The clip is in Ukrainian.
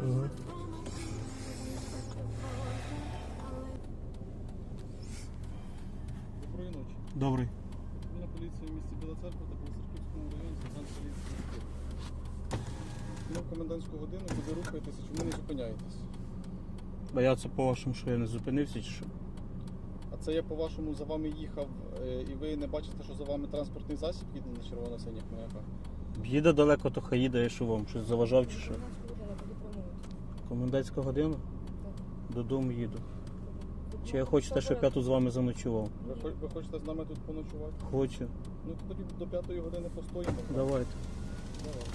Мгм. Доброї ночі. Добрий. Ми на поліції в місті Біла Церква та Білоцерківському районі сержант поліції. Ми в комендантську годину, куди рухаєтеся, чому не зупиняєтесь? А я це по-вашому, що я не зупинився чи що? Це я по-вашому за вами їхав, е, і ви не бачите, що за вами транспортний засіб їде на червоно-синіх маяках? Їде далеко, то хай їде, я що вам щось заважав чи що? Комендантська година? Додому їду. Чи я хочете, щоб я тут з вами заночував? Ви, хо- ви хочете з нами тут поночувати? Хочу. Ну то тоді до п'ятої години постоїмо. Давайте. Давай.